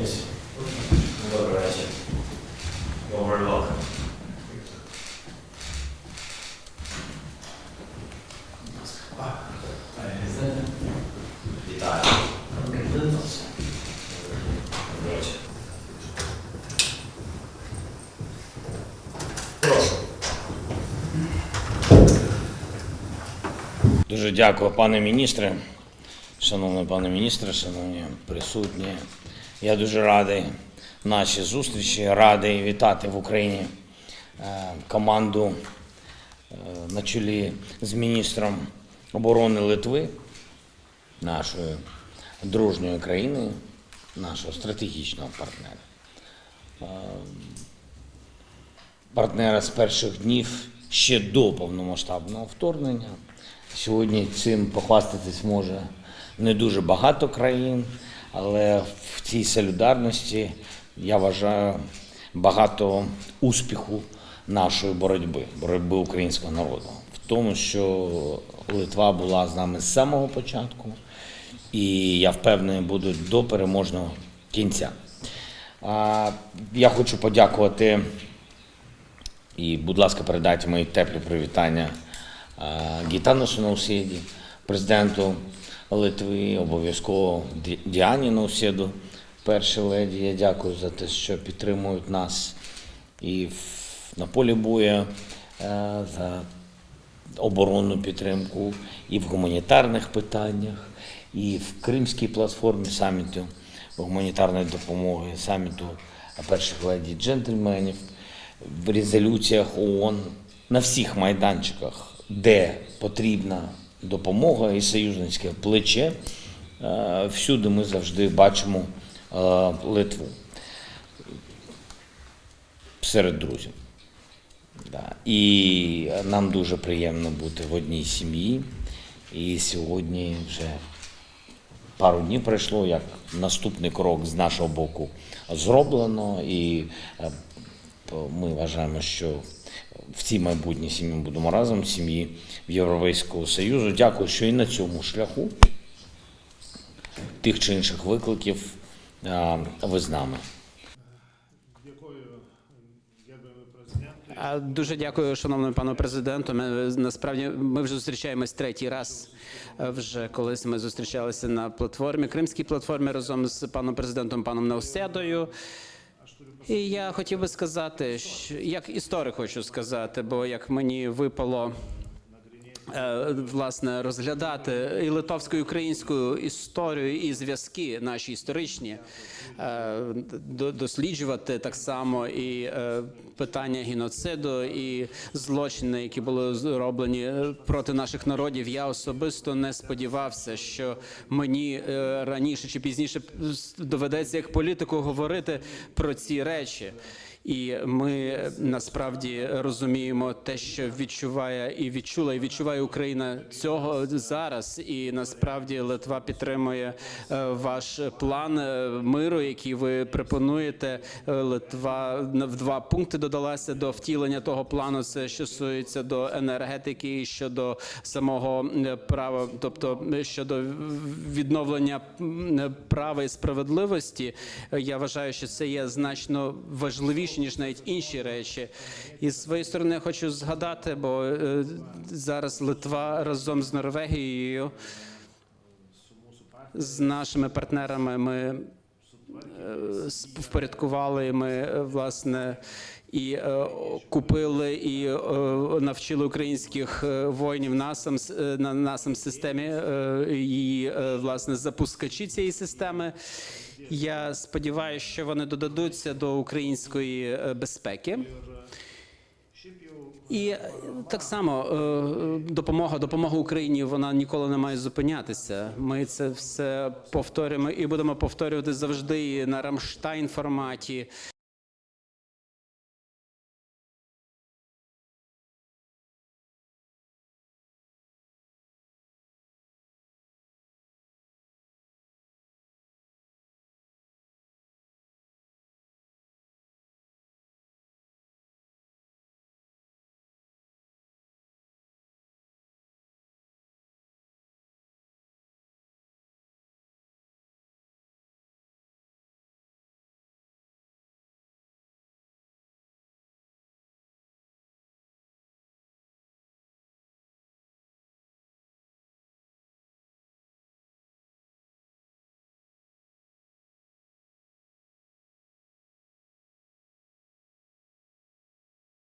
Yes. Добрий вечір. Дуже дякую, пане міністре. Шановний пане міністре, шановні присутні. Я дуже радий нашій зустрічі, радий вітати в Україні е, команду е, на чолі з міністром оборони Литви, нашої дружньої країни, нашого стратегічного партнера. Е, Партнера з перших днів ще до повномасштабного вторгнення. Сьогодні цим похвастатись може не дуже багато країн, але цій солідарності я вважаю багато успіху нашої боротьби, боротьби українського народу. В тому, що Литва була з нами з самого початку, і я впевнений, буде до переможного кінця. Я хочу подякувати і, будь ласка, передайте мої теплі привітання е, Гітанусу Наусіді, президенту Литви, обов'язково Діані Наусіду, першій леді. Я дякую за те, що підтримують нас і на полі бою, е, за оборонну підтримку і в гуманітарних питаннях, і в Кримській платформі саміту гуманітарної допомоги, саміту перших леді джентльменів, в резолюціях ООН, на всіх майданчиках, де потрібна допомога і союзницьке плече, е, всюди ми завжди бачимо Литву серед друзів. Да. І нам дуже приємно бути в одній сім'ї. І сьогодні вже пару днів пройшло, як наступний крок з нашого боку зроблено. І е, ми вважаємо, що в цій майбутній сім'ї будемо разом, сім'ї Європейського Союзу. Дякую, що і на цьому шляху тих чи інших викликів е, ви з нами. Дуже дякую, шановному пану президенту. Ми насправді ми вже зустрічаємось третій раз. Е, Вже колись ми зустрічалися на платформі, кримській платформі разом з паном президентом паном Науседою. І я хотів би сказати, що як історик хочу сказати, бо як мені випало власне розглядати і литовську і українську історію і зв'язки наші історичні, е, досліджувати так само і е, питання геноциду і злочини, які були зроблені е, проти наших народів. Я особисто не сподівався, що мені е, раніше чи пізніше доведеться як політику говорити про ці речі. І ми насправді розуміємо те, що відчуває і відчула, і відчуває Україна цього зараз. І насправді Литва підтримує е, ваш план е, миру, який ви пропонуєте. Е, Литва в два пункти додалася до втілення того плану. Це що стосується до енергетики, і щодо самого права, тобто щодо відновлення права і справедливості. Я вважаю, що це є значно важливіше ніж навіть інші речі. І з своєї сторони я хочу згадати, бо е, зараз Литва разом з Норвегією, з нашими партнерами, ми е, впорядкували. Ми е, власне і е, купили і е, навчили українських е, воїнів насам на насам системі її власне запускачі цієї системи. Я сподіваюся, що вони додадуться до української безпеки. І так само допомога, допомога Україні вона ніколи не має зупинятися. Ми це все повторюємо і будемо повторювати завжди на Рамштайн форматі.